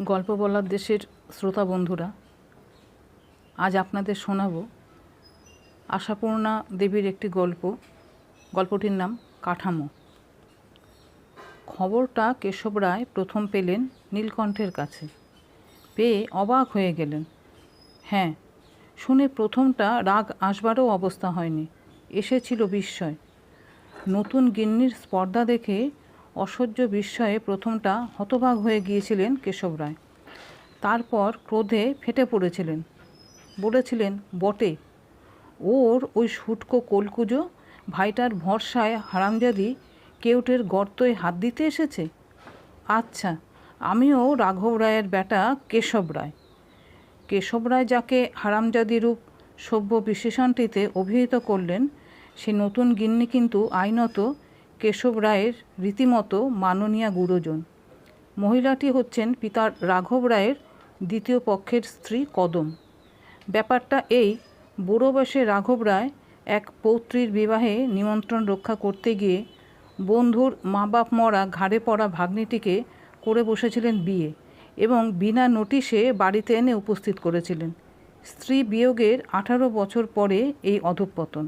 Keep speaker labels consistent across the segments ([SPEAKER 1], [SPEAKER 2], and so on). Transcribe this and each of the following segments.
[SPEAKER 1] গল্প বলার দেশের শ্রোতা বন্ধুরা, আজ আপনাদের শোনাব আশাপূর্ণা দেবীর একটি গল্প। গল্পটির নাম কাঠামো। খবরটা কেশব রায় প্রথম পেলেন নীলকণ্ঠের কাছে। পেয়ে অবাক হয়ে গেলেন। হ্যাঁ শুনে প্রথমটা রাগ আসবারও অবস্থা হয়নি। এসেছিল বিস্ময়। নতুন গিন্নির স্পর্ধা দেখে অসহ্য বিস্ময়ে প্রথমটা হতবাক হয়ে গিয়েছিলেন কেশব রায়। তারপর ক্রোধে ফেটে পড়েছিলেন। বলেছিলেন, বটে, ওর ওই শুটকো কোলকুজো, ভাইটার ভরসায় হারামজাদি কেউটের গর্তয় হাত দিতে এসেছে? আচ্ছা আমিও রাঘব রায়ের বেটা কেশব রায়। কেশব রায় যাকে হারামজাদি রূপ সভ্য বিশেষণটিতে অভিহিত করলেন, সে নতুন গিন্নি কিন্তু আইনত কেশব রায়ের রীতিমতো মাননীয়া গুরুজন। মহিলাটি হচ্ছেন পিতার রাঘব রায়ের দ্বিতীয় পক্ষের স্ত্রী কদম। ব্যাপারটা এই, বুড়ো বয়সে রাঘব রায় এক পৌত্রীর বিবাহে নিমন্ত্রণ রক্ষা করতে গিয়ে বন্ধুর মা বাপ মরা ঘাড়ে পড়া ভাগ্নিটিকে করে বসেছিলেন বিয়ে এবং বিনা নোটিশে বাড়িতে এনে উপস্থিত করেছিলেন। স্ত্রী বিয়োগের আঠারো বছর পরে এই অধঃপতন।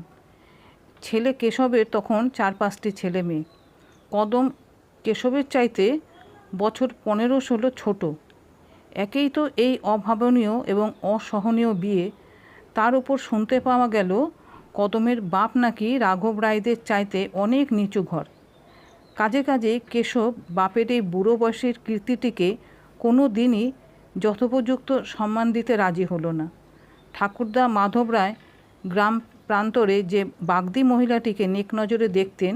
[SPEAKER 1] ছেলে কেশবের তখন চার পাঁচটি ছেলে মেয়ে। কদম কেশবের চাইতে বছর পনেরো ষোলো ছোট। একেই তো এই অভাবনীয় এবং অসহনীয় বিয়ে। তার উপর শুনতে পাওয়া গেল, কদমের বাপ নাকি রাঘব রায়দের চাইতে অনেক নিচু ঘর। কাজে কাজে কেশব বাপের এই বুড়ো বয়সের কীর্তিটিকে কোনো দিনই যথোপযুক্ত সম্মান দিতে রাজি হলো না। ঠাকুরদা মাধব রায় গ্রাম প্রান্তরে যে বাগদি মহিলাটিকে নেক নজরে দেখতেন,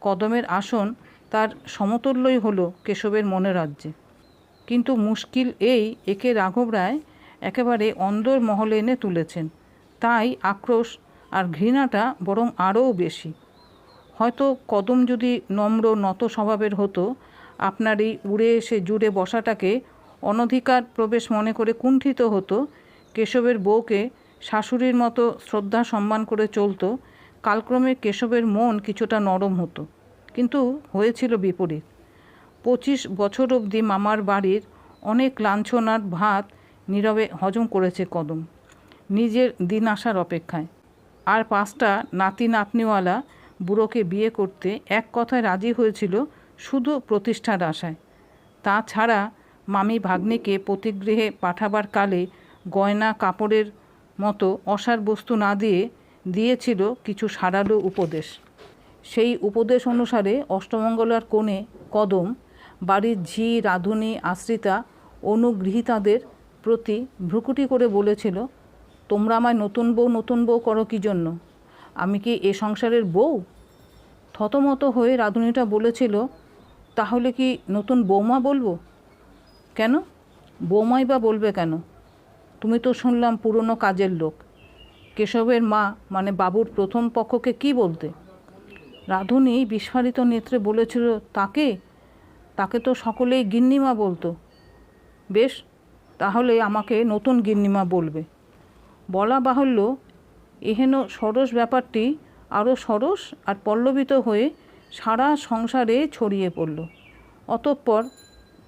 [SPEAKER 1] কদমের আসন তার সমতুল্যই হলো কেশবের মনে রাজ্যে। কিন্তু মুশকিল এই একে রাঘব রায় একেবারে অন্দর মহলে এনে তুলেছেন। তাই আক্রোশ আর ঘৃণাটা বরং আরও বেশি। হয়তো কদম যদি নম্র, নত স্বভাবের হতো আপনার এই উড়ে এসে জুড়ে বসাটাকে অনধিকার প্রবেশ মনে করে কুণ্ঠিত হতো কেশবের বউকে শাশুড়ির মতো শ্রদ্ধা সম্মান করে চলতো, কালক্রমে কেশবের মন কিছুটা নরম হতো। কিন্তু হয়েছিল বিপরীত। পঁচিশ বছর অবধি মামার বাড়ির অনেক লাঞ্ছনার ভাত নীরবে হজম করেছে কদম, নিজের দিন আসার অপেক্ষায়। আর পাঁচটা নাতি নাতনিওয়ালা বুড়োকে বিয়ে করতে এক কথায় রাজি হয়েছিল শুধু প্রতিষ্ঠার আশায়। তাছাড়া মামি ভাগ্নিকে প্রতিগৃহে পাঠাবার কালে গয়না, কাপড়ের মতো অসার বস্তু না দিয়ে দিয়েছিল কিছু সারালো উপদেশ। সেই উপদেশ অনুসারে অষ্টমঙ্গলার কোণে কদম, বাড়ির ঝি রাঁধুনি আশ্রিতা অনুগৃহীতাদের প্রতি ভ্রুকুটি করে বলেছিল, তোমরা আমায় নতুন বউ নতুন বউ করো কী জন্য? আমি কি এ সংসারের বউ? থতমত হয়ে রাঁধুনিটা বলেছিল, তাহলে কি নতুন বৌমা বলব? কেন? বৌমাই বা বলবে কেন? তুমি তো শুনলাম পুরনো কাজের লোক। কেশবের মা মানে বাবুর প্রথম পক্ষকে কি বলতে? রাধুনি বিস্ফারিত নেত্রে বলেছিল, তাকে? তাকে তো সকলেই গিন্নিমা বলতো। বেশ, তাহলে আমাকে নতুন গিন্নিমা বলবে। বলা বাহুল্য, এহেন সরস ব্যাপারটি আরও সরস আর পল্লবিত হয়ে সারা সংসারে ছড়িয়ে পড়ল। অতঃপর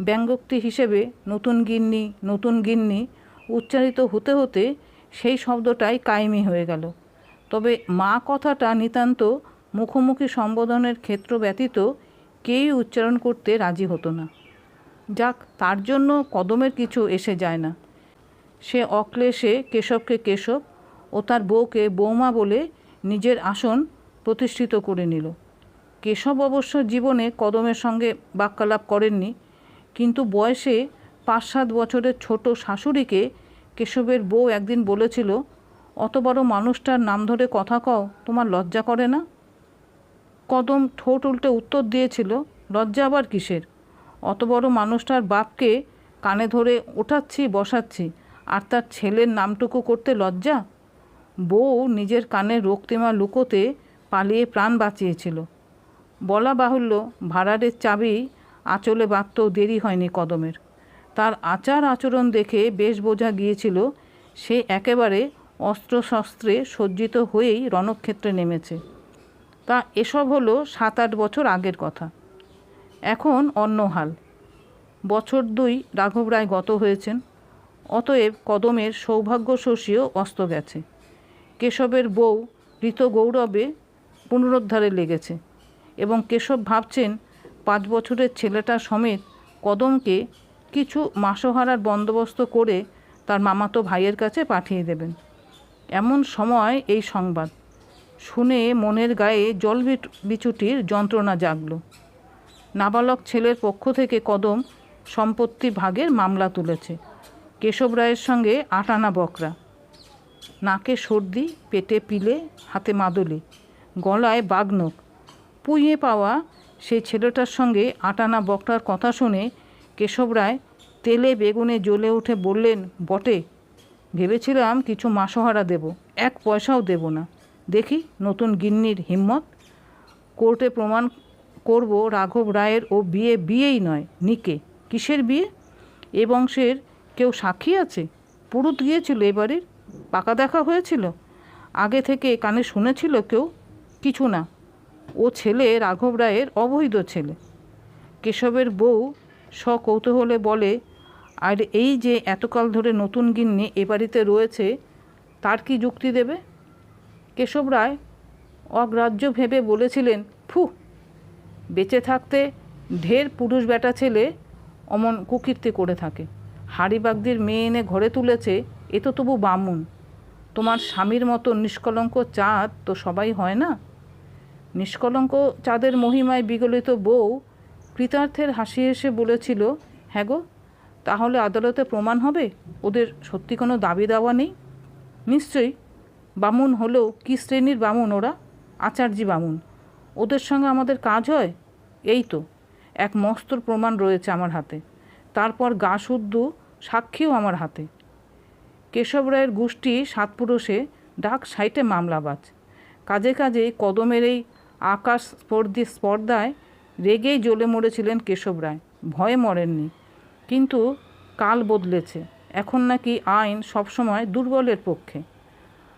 [SPEAKER 1] ব্যঙ্গোক্তি হিসেবে নতুন গিন্নি নতুন গিন্নি উচ্চারিত হতে হতে সেই শব্দটাই কায়েমি হয়ে গেল। তবে মা কথাটা নিতান্ত মুখোমুখি সম্বোধনের ক্ষেত্র ব্যতীত কেউই উচ্চারণ করতে রাজি হতো না। যাক, তার জন্য কদমের কিছু এসে যায় না। সে অক্লেশে কেশবকে কেশব ও তার বউকে বৌমা বলে নিজের আসন প্রতিষ্ঠিত করে নিল। কেশব অবশ্য জীবনে কদমের সঙ্গে বাক্যালাপ করেননি, কিন্তু বয়সে পাঁচ সাত বছরের ছোট শাশুড়িকে কেশবের বউ একদিন বলেছিল, অত বড় মানুষটার নাম ধরে কথা কও, তোমার লজ্জা করে না? কদম ঠোঁট উল্টে উত্তর দিয়েছিল, লজ্জা আবার কিসের? অত বড় মানুষটার বাপকে কানে ধরে ওঠাচ্ছি, বসাচ্ছি, আর তার ছেলের নামটুকু করতে লজ্জা? বউ নিজের কানে রক্তিমা লুকোতে পালিয়ে প্রাণ বাঁচিয়েছিল। বলা বাহুল্য, ভাড়ারের চাবি আঁচলে বাঁধতেও দেরি হয়নি কদমের। তার আচার আচরণ দেখে বেশ বোঝা গিয়েছিল, সে একেবারে অস্ত্রশস্ত্রে সজ্জিত হয়েই রণক্ষেত্রে নেমেছে। তা এসব হলো সাত আট বছর আগের কথা। এখন অন্য হাল। বছর দুই রাঘব রায় গত হয়েছেন, অতএব কদমের সৌভাগ্য শশীও অস্ত গেছে। কেশবের বউ ঋত গৌরবে পুনরুদ্ধারে লেগেছে এবং কেশব ভাবছেন পাঁচ বছরের ছেলেটা সমেত কদমকে কিছু মাসোহারার বন্দোবস্ত করে তার মামাতো ভাইয়ের কাছে পাঠিয়ে দেবেন। এমন সময় এই সংবাদ। শুনে মনের গায়ে জল বিচুটির যন্ত্রণা জাগল। নাবালক ছেলের পক্ষ থেকে কদম সম্পত্তি ভাগের মামলা তুলেছে। কেশব রায়ের সঙ্গে আটানা বকরা। নাকে সর্দি, পেটে পিলে, হাতে মাদলি, গলায় বাগনক পুইয়ে পাওয়া সেই ছেলেটার সঙ্গে আটানা বকরার কথা শুনে কেশব রায় তেলে বেগুনে জ্বলে উঠে বললেন, বটে, ভেবেছিলাম কিছু মাসোহারা দেব, এক পয়সাও দেব না। দেখি নতুন গিন্নির হিম্মত। কোর্টে প্রমাণ করব রাঘব রায়ের ও বিয়ে বিয়েই নয়, নিকে। কিসের বিয়ে? এ বংশের কেউ সাক্ষী আছে? পুরুত গিয়েছিল এবারের পাকা দেখা হয়েছিল? আগে থেকে কানে শুনেছিল কেউ? কিছু না। ও ছেলে রাঘব রায়ের অবৈধ ছেলে। কেশবের বউ সকৌতূহলে বলে, আর এই যে এতকাল ধরে নতুন গিন্নি এ বাড়িতে রয়েছে, তার কি যুক্তি দেবে? কেশব রায় অগ্রাহ্য ভেবে বলেছিলেন, ফু, বেঁচে থাকতে ঢের পুরুষ বেটা ছেলে অমন কুকীর্তি করে থাকে। হাড়িবাগদির মেয়ে এনে ঘরে তুলেছে, এ তো তবু বামুন। তোমার স্বামীর মতো নিষ্কলঙ্ক চাঁদ তো সবাই হয় না? নিষ্কলঙ্ক চাঁদের মহিমায় বিগলিত বউ কৃতার্থের হাসি এসে বলেছিল হ্যাঁ গো, তাহলে আদালতে প্রমাণ হবে? ওদের সত্যি কোনো দাবি দাওয়া নেই? নিশ্চয়ই। বামুন হলেও কি শ্রেণির বামুন ওরা? আচার্যি বামুন। ওদের সঙ্গে আমাদের কাজ হয়? এই তো, এক মস্তর প্রমাণ রয়েছে আমার হাতে। তারপর গা শুদ্ধ সাক্ষীও আমার হাতে। কেশব রায়ের গোষ্ঠী সাতপুরুষে ডাক সাইটে মামলাবাজ কাজে কাজে কদমের এই আকাশ স্পর্ধি স্পর্ধায় রেগেই জ্বলে মরেছিলেন কেশব রায়। ভয়ে মরেননি। কিন্তু কাল বদলেছে। এখন নাকি আইন সবসময় দুর্বলের পক্ষে।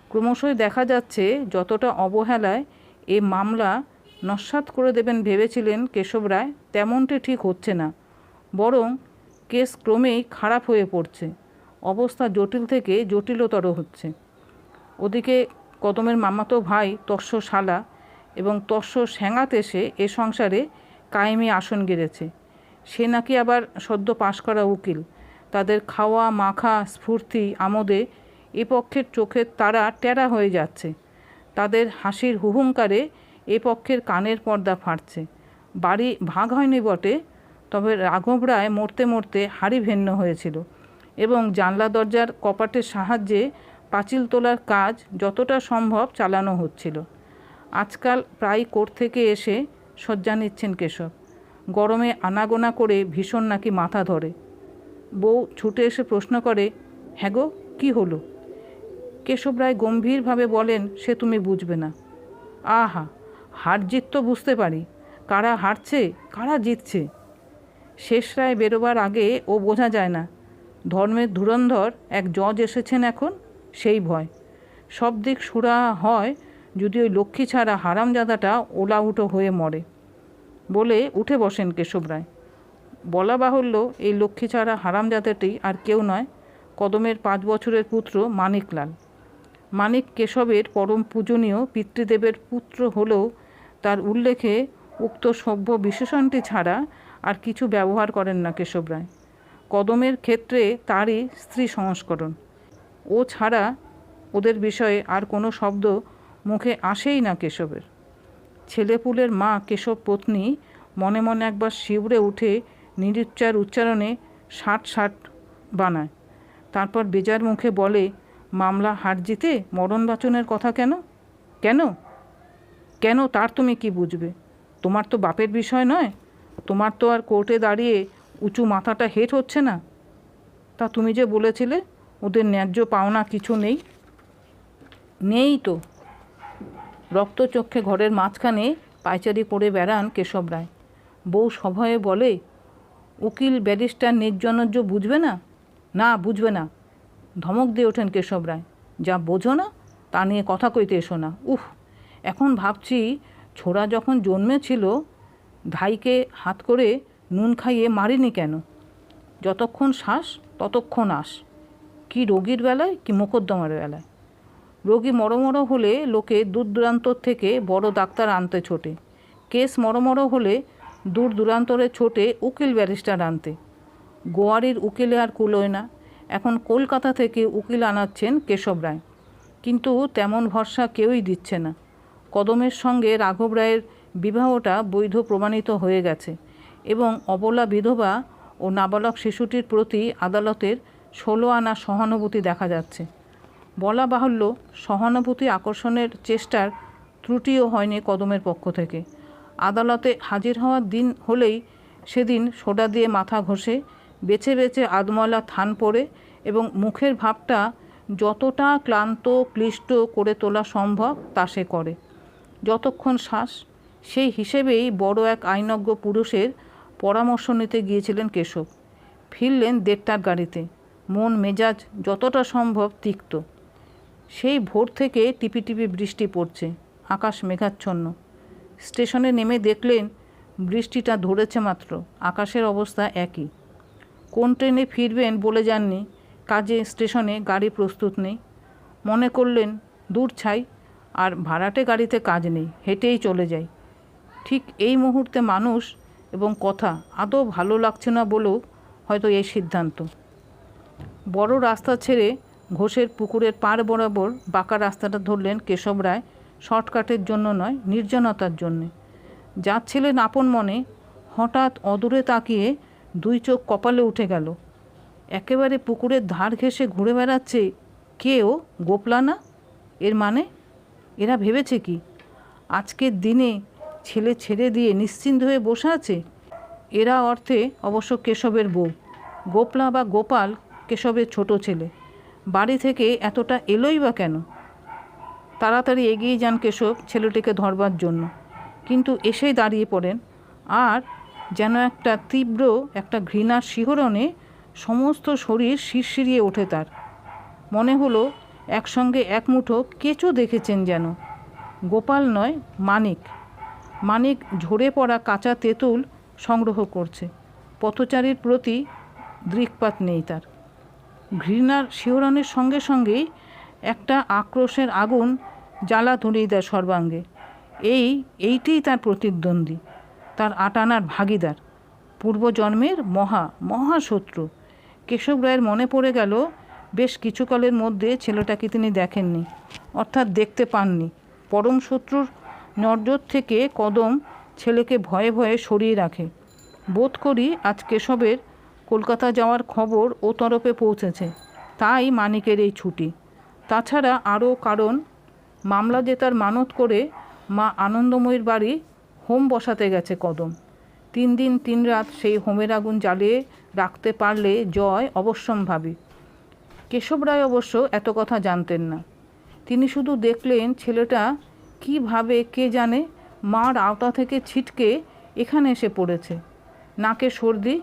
[SPEAKER 1] ক্রমশই দেখা যাচ্ছে, যতটা অবহেলায় এ মামলা নস্যাৎ করে দেবেন ভেবেছিলেন কেশব রায়, তেমনটি ঠিক হচ্ছে না। বরং কেস ক্রমেই খারাপ হয়ে পড়ছে। অবস্থা জটিল থেকে জটিলতর হচ্ছে। ওদিকে কদমের মামাতো ভাই তস্য শালা এবং তস্য স্যাঙাত এসে এ সংসারে কায়েমি আসন গেড়েছে। সে নাকি আবার সদ্য পাশ করা উকিল। তাদের খাওয়া, মাখা, স্ফূর্তি, আমোদে এ পক্ষের চোখের তারা টেরা হয়ে যাচ্ছে। তাদের হাসির হুহুঙ্কারে এ পক্ষের কানের পর্দা ফাটছে। বাড়ি ভাগ হয়নি বটে, তবে রাঘব রায় মরতে মরতে হাড়ি ভিন্ন হয়েছিল এবং জানলা দরজার কপাটের সাহায্যে পাঁচিল তোলার কাজ যতটা সম্ভব চালানো হচ্ছিল। আজকাল প্রায় কোর্ট থেকে এসে শয্যা নিচ্ছেন কেশব। গরমে আনাগোনা করে ভীষণ নাকি মাথা ধরে। বউ ছুটে এসে প্রশ্ন করে হ্যাঁ গো, কী হলো? কেশব রায় গম্ভীরভাবে বলেন, সে তুমি বুঝবে না। আহা, হার জিত তো বুঝতে পারি। কারা হারছে, কারা জিতছে? শেষ রায় বেরোবার আগে ও বোঝা যায় না। ধর্মের ধুরন্ধর, এক জজ এসেছেন এখন, সেই ভয়। সব দিক সুরা হয় যদি ওই লক্ষ্মী ছাড়া হারামজাদাটা ওলাউটো হয়ে মরে। বলে উঠে বসেন কেশব রায়। বলা বাহুল্য, এই লক্ষ্মী ছাড়া হারামজাদাটি আর কেউ নয়, কদমের পাঁচ বছরের পুত্র মানিকলাল। মানিক কেশবের পরম পূজনীয় পিতৃদেবের পুত্র হলেও তার উল্লেখে উক্ত সভ্য বিশেষণটি ছাড়া আর কিছু ব্যবহার করেন না কেশব রায়। কদমের ক্ষেত্রে তারই স্ত্রী সংস্করণ। ও ছাড়া ওদের বিষয়ে আর কোনো শব্দ মুখে আসেই না কেশবের। ছেলেপুলের মা কেশব পত্নী মনে মনে একবার শিউরে উঠে নিরুচ্চার উচ্চারণে ষাট ষাট বানায়। তারপর বেজার মুখে বলে, মামলা হার জিতে মরণ বাচনের কথা কেন? কেন? কেন তার তুমি কি বুঝবে? তোমার তো বাপের বিষয় নয়। তোমার তো আর কোর্টে দাঁড়িয়ে উঁচু মাথাটা হেট হচ্ছে না। তা তুমি যে বলেছিলে, ওদের ন্যায্য পাওনা কিছু নেই। নেই তো। রক্তচক্ষে ঘরের মাঝখানে পায়চারি করে বেড়ান কেশব রায়। বউ সভয়ে বলে, উকিল ব্যারিস্টার নির্জনজ্য বুঝবে না? না, বুঝবে না। ধমক দিয়ে ওঠেন কেশব রায়। যা বোঝো না, তা নিয়ে কথা কইতে এসো না। উফ, এখন ভাবছি ছোড়া যখন জন্মেছিল ভাইকে হাত করে নুন খাইয়ে মারিনি কেন? যতক্ষণ শ্বাস, ততক্ষণ আস কি রোগীর বেলায়, কি মোকদ্দমার বেলায়? রোগী মরমর হলে লোকে দূর দূরান্তর থেকে বড় ডাক্তার আনতে ছোটে। কেস মরমর হলে দূর দূরান্তরে ছোটে উকিল ব্যারিস্টার আনতে। গোয়ারির উকিলে আর কুলোয় না। এখন কলকাতা থেকে উকিল আনাচ্ছেন কেশব রায়। কিন্তু তেমন ভরসা কেউই দিচ্ছে না। কদমের সঙ্গে রাঘব রায়ের বিবাহটা বৈধ প্রমাণিত হয়ে গেছে এবং অবলা বিধবা ও নাবালক শিশুটির প্রতি আদালতের ষোলো আনা সহানুভূতি দেখা যাচ্ছে। বলা বাহুল্য সহানুভূতি আকর্ষণের চেষ্টার ত্রুটিও হয়নি কদমের পক্ষ থেকে। আদালতে হাজির হওয়ার দিন হলেই সেদিন সোডা দিয়ে মাথা ঘষে, বেছে বেছে আদময়লা থান পড়ে এবং মুখের ভাবটা যতটা ক্লান্ত, ক্লিষ্ট করে তোলা সম্ভব তা সে করে। যতক্ষণ শ্বাস, সেই হিসেবেই বড় এক আইনজ্ঞ পুরুষের পরামর্শ নিতে গিয়েছিলেন কেশব। ফিরলেন দেড়টার গাড়িতে। মন মেজাজ যতটা সম্ভব তিক্ত। সেই ভোর থেকে টিপি টিপি বৃষ্টি পড়ছে, আকাশ মেঘাচ্ছন্ন। স্টেশনে নেমে দেখলেন বৃষ্টিটা ধরেছে মাত্র, আকাশের অবস্থা একই। কোন ট্রেনে ফিরবেন বলে যাননি কাজে স্টেশনে গাড়ি প্রস্তুত নেই। মনে করলেন, দূর ছাই, আর ভাড়াটে গাড়িতে কাজ নেই, হেঁটেই চলে যাই। ঠিক এই মুহূর্তে মানুষ এবং কথা আদৌ ভালো লাগছে না বলেও হয়তো এই সিদ্ধান্ত। বড় রাস্তা ছেড়ে ঘোষের পুকুরের পাড় বরাবর বাঁকা রাস্তাটা ধরলেন কেশব রায়, শর্টকাটের জন্য নয়, নির্জনতার জন্যে। যাচ্ছিলেন আপন মনে, হঠাৎ অদূরে তাকিয়ে দুই চোখ কপালে উঠে গেল। একেবারে পুকুরের ধার ঘেঁষে ঘুরে বেড়াচ্ছে কে ও গোপলা না এর মানে? এরা ভেবেছে কি? আজকের দিনে ছেলে ছেড়ে দিয়ে নিশ্চিন্ত হয়ে বসে আছে? এরা অর্থে অবশ্য কেশবের বউ। গোপলা বা গোপাল কেশবের ছোট ছেলে। বাড়ি থেকে এতটা এলোই বা কেন? তাড়াতাড়ি এগিয়ে যান কেশব ছেলেটিকে ধরবার জন্য। কিন্তু এসেই দাঁড়িয়ে পড়েন। আর যেন একটা তীব্র একটা ঘৃণার শিহরণে সমস্ত শরীর শিরশিরিয়ে ওঠে তার। মনে হলো একসঙ্গে এক মুঠো কেঁচো দেখেছেন যেন। গোপাল নয়, মানিক। মানিক ঝরে পড়া কাঁচা তেঁতুল সংগ্রহ করছে। পথচারীর প্রতি দৃকপাত নেই তার। ঘৃণার শিহরণের সঙ্গে সঙ্গেই একটা আক্রোশের আগুন জ্বালা ধরিয়ে দেয় সর্বাঙ্গে। এই, এইটিই তার প্রতিদ্বন্দ্বী, তার আটানার ভাগিদার, পূর্বজন্মের মহা, মহাশত্রু। কেশব রায়ের মনে পড়ে গেল, বেশ কিছুকালের মধ্যে ছেলেটাকে তিনি দেখেননি, অর্থাৎ দেখতে পাননি। পরম শত্রুর নজর থেকে কদম ছেলেকে ভয়ে ভয়ে সরিয়ে রাখে। বোধ করি আজ কেশবের কলকাতা যাওয়ার খবর ও তরফে পৌঁছেছে। তাই মানিকের এই ছুটি। তাছাড়া আরও কারণ, মামলা জেতার মানত করে মা আনন্দময়ীর বাড়ি হোম বসাতে গেছে কদম। তিন দিন তিন রাত সেই হোমের আগুন জ্বালিয়ে রাখতে পারলে জয় অবশ্যম্ভাবী। কেশব রায় অবশ্য এত কথা জানতেন না। তিনি শুধু দেখলেন ছেলেটা কীভাবে কে জানে মার আওতা থেকে ছিটকে এখানে এসে পড়েছে। নাকে সর্দি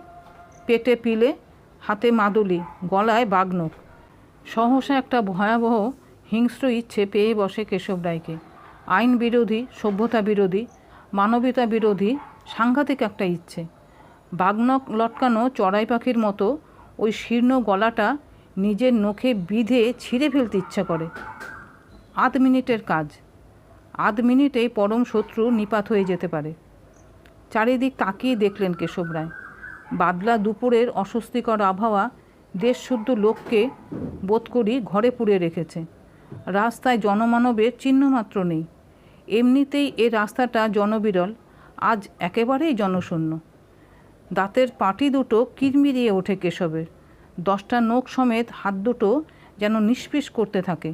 [SPEAKER 1] পেটে পিলে হাতে মাদুলি, গলায় বাগনক। সহসা একটা ভয়াবহ হিংস্র ইচ্ছে পেয়ে বসে কেশব রায়কে। আইন বিরোধী, সভ্যতা বিরোধী, মানবিতা বিরোধী, সাংঘাতিক একটা ইচ্ছে। বাগনক লটকানো চড়াই পাখির মতো ওই শীর্ণ গলাটা নিজের নখে বিধে ছিঁড়ে ফেলতে ইচ্ছা করে। আধ মিনিটের কাজ। আধ মিনিটেই পরম শত্রু নিপাত হয়ে যেতে পারে। চারিদিক তাকিয়ে দেখলেন কেশব রায়। বাদলা দুপুরের অস্বস্তিকর আবহাওয়া দেশশুদ্ধ লোককে বোধ করি ঘরে পুড়ে রেখেছে। রাস্তায় জনমানবের চিহ্নমাত্র নেই। এমনিতেই এ রাস্তাটা জনবিরল, আজ একেবারেই জনশূন্য। দাঁতের পাটি দুটো কিরমিরিয়ে ওঠে কেশবের। দশটা নোখ সমেত হাত দুটো যেন নিষ্পিস করতে থাকে।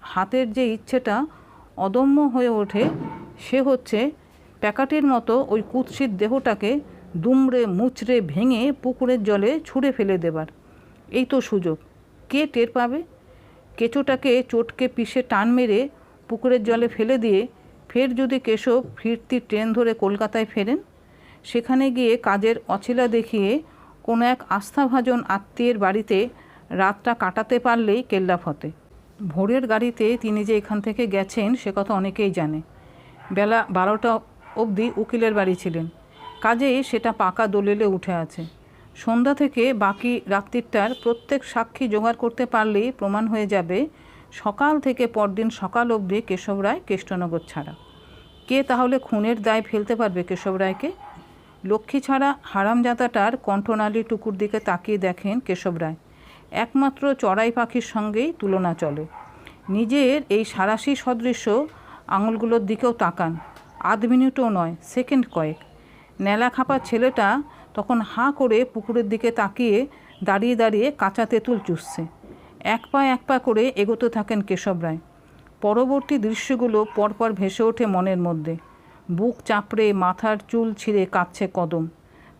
[SPEAKER 1] হাতের যে ইচ্ছেটা অদম্য হয়ে ওঠে, সে হচ্ছে প্যাকাটির মতো ওই কুৎসিত দেহটাকে দুমড়ে মুচড়ে ভেঙে পুকুরের জলে ছুঁড়ে ফেলে দেবার। এই তো সুযোগ। কে টের পাবে? কেঁচোটাকে চটকে পিষে টান মেরে পুকুরের জলে ফেলে দিয়ে ফের যদি কেশব ফিরতি ট্রেন ধরে কলকাতায় ফেরেন, সেখানে গিয়ে কাজের অছিলা দেখিয়ে কোনো এক আস্থাভাজন আত্মীয়ের বাড়িতে রাতটা কাটাতে পারলেই কেল্লা ফতে ভোরের গাড়িতে তিনি যে এখান থেকে গেছেন, সে কথা অনেকেই জানে। বেলা বারোটা অবধি উকিলের বাড়ি ছিলেন। কাজেই সেটা পাকা দলিলে উঠে আছে। সন্ধ্যা থেকে বাকি রাত্রিটার প্রত্যেক সাক্ষী জোগাড় করতে পারলেই প্রমাণ হয়ে যাবে, সকাল থেকে পরদিন সকাল অবধি কেশব রায় কেষ্টনগর ছাড়া। কে তাহলে খুনের দায় ফেলতে পারবে কেশব রায়কে? লক্ষ্মী ছাড়া হারামজাদাটার কণ্ঠনালী টুকুর দিকে তাকিয়ে দেখেন কেশব রায়। একমাত্র চড়াই পাখির সঙ্গেই তুলনা চলে। নিজের এই সারাশি সদৃশ্য আঙুলগুলোর দিকেও তাকান। আধ মিনিটও নয়, সেকেন্ড কয়েক। ন্যালা খাপা ছেলেটা তখন হাঁ করে পুকুরের দিকে তাকিয়ে দাঁড়িয়ে দাঁড়িয়ে কাঁচা তেঁতুল চুষছে। এক পা এক পা করে এগোতে থাকেন কেশব রায়। পরবর্তী দৃশ্যগুলো পরপর ভেসে ওঠে মনের মধ্যে। বুক চাপড়ে মাথার চুল ছিঁড়ে কাঁদছে কদম।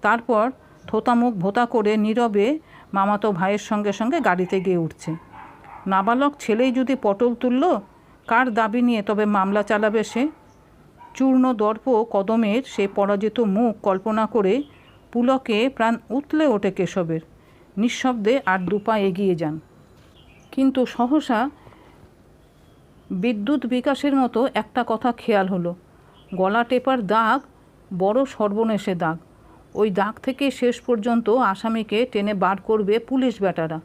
[SPEAKER 1] তারপর থোতামুখ ভোতা করে নীরবে মামাতো ভাইয়ের সঙ্গে সঙ্গে গাড়িতে গিয়ে উঠছে। নাবালক ছেলেই যদি পটল তুলল, কার দাবি নিয়ে তবে মামলা চালাবে সে? চূর্ণ দর্প কদমের সে পরাজিত মুখ কল্পনা করে পুলকে প্রাণ উতলে ওঠে কেশবের। নিঃশব্দে আর দুপা এগিয়ে যান। কিন্তু সহসা বিদ্যুৎ বিকাশের মতো একটা কথা খেয়াল হলো। গলা টেপার দাগ, বড় সর্বনেশে দাগ। ওই দাগ থেকে শেষ পর্যন্ত আসামিকে টেনে বার করবে পুলিশ বেটারা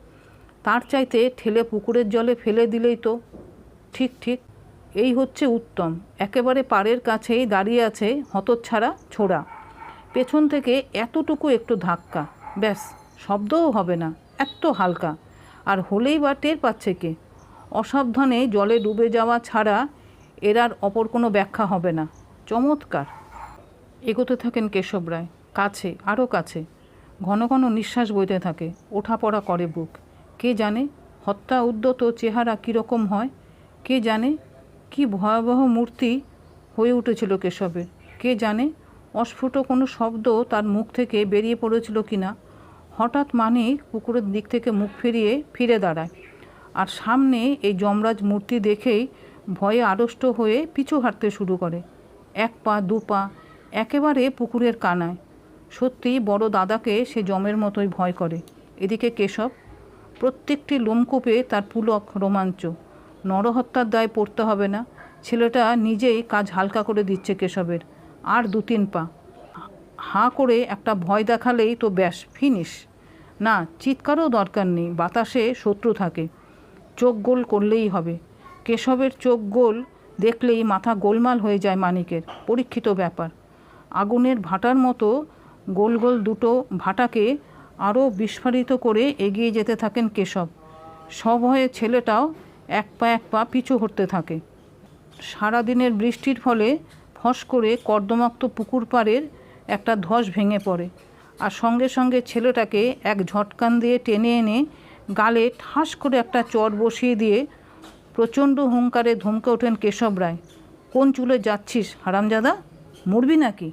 [SPEAKER 1] তার চাইতে ঠেলে পুকুরের জলে ফেলে দিলেই তো। ঠিক ঠিক। এই হচ্ছে উত্তম। একেবারে পাড়ের কাছেই দাঁড়িয়ে আছে হতচ্ছাড়া ছোড়া। পেছন থেকে এতটুকু একটু ধাক্কা। ব্যাস, শব্দও হবে না এত হালকা। আর হলেই বা টের পাচ্ছে কে? অসাবধানে জলে ডুবে যাওয়া ছাড়া এর আর অপর কোনো ব্যাখ্যা হবে না। চমৎকার। এগোতে থাকেন কেশব রায়। কাছে আরও কাছে। ঘন ঘন নিঃশ্বাস বইতে থাকে। ওঠাপড়া করে বুক। কে জানে হত্যা, উদ্যত চেহারা কীরকম হয়? কে জানে কি ভয়াবহ মূর্তি হয়ে উঠেছিল কেশবের? কে জানে? অস্ফুট কোনো শব্দ তার মুখ থেকে বেরিয়ে পড়েছিল কি না হঠাৎ মানিক পুকুরের দিক থেকে মুখ ফিরিয়ে ফিরে দাঁড়ায়। আর সামনে এই যমরাজ মূর্তি দেখেই ভয়ে আড়ষ্ট হয়ে পিছু হাঁটতে শুরু করে। এক পা, দু পা, একেবারে পুকুরের কানায়। সত্যি বড় দাদাকে সে জমের মতোই ভয় করে। এদিকে কেশব, প্রত্যেকটি লোমকূপে তার পুলক রোমাঞ্চ। নরহত্যার দায় পড়তে হবে না। ছেলেটা নিজেই কাজ হালকা করে দিচ্ছে কেশবের। আর দু তিন পা। হাঁ করে একটা ভয় দেখালেই তো ব্যাস ফিনিশ না, চিৎকারও দরকার নেই, বাতাসে শত্রু থাকে। চোখ গোল করলেই হবে। কেশবের চোখ গোল দেখলেই মাথা গোলমাল হয়ে যায় মানিকের, পরীক্ষিত ব্যাপার। আগুনের ভাটার মতো গোল গোল দুটো ভাটাকে আরও বিস্ফারিত করে এগিয়ে যেতে থাকেন কেশব। সভয়ে ছেলেটাও এক পা এক পা পিছু হটতে থাকে। সারাদিনের বৃষ্টির ফলে ফস করে কর্দমাক্ত পুকুর পাড়ের একটা ধস ভেঙে পড়ে আর সঙ্গে সঙ্গে ছেলেটাকে এক ঝটকান দিয়ে টেনে এনে গালে ঠাস করে একটা চট বসিয়ে দিয়ে প্রচণ্ড হুঙ্কারে ধমকে ওঠেন কেশব রায়। কোন চুলে যাচ্ছিস হারামজাদা? মরবি নাকি?